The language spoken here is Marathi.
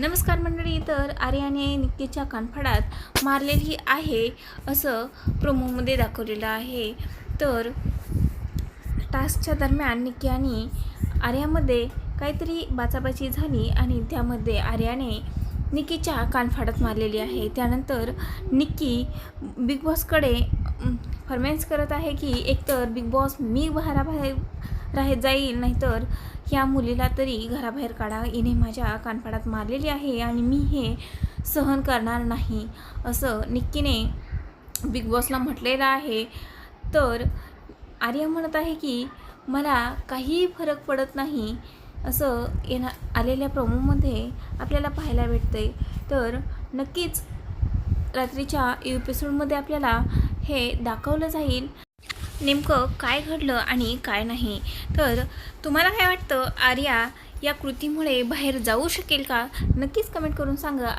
नमस्कार मंडळी तर आर्याने निक्कीच्या कानफाडात मारलेली आहे असं प्रोमोमध्ये दाखवलेलं आहे. तर टास्कच्या दरम्यान निक्की आणि आर्यामध्ये काहीतरी बाचाबाची झाली आणि त्यामध्ये आर्याने निक्कीच्या कानफाडात मारलेली आहे. त्यानंतर निक्की बिग बॉसकडे अम, फरमाईश करत आहे की एकतर बिग बॉस मी बाहेराबाहेर राहत जाईल. नाहीतर ह्या मुलीला तरी घराबाहेर काढा. हिने माझ्या कानफाडात मारलेली आहे आणि मी हे सहन करणार नाही असं निक्कीने बिग बॉसला म्हटलेलं आहे. तर आर्या म्हणत आहे की मला काहीही फरक पडत नाही असं येणा आलेल्या प्रोमोमध्ये आपल्याला पाहायला भेटते तर नक्कीच रात्रीच्या एपिसोडमध्ये आपल्याला हे दाखवलं जाईल. नेमकं काय घडलं आणि काय नाही? तर तुम्हाला काय वाटतं आर्या या कृतीमुळे बाहेर जाऊ शकेल का? नक्कीच कमेंट करून सांगा.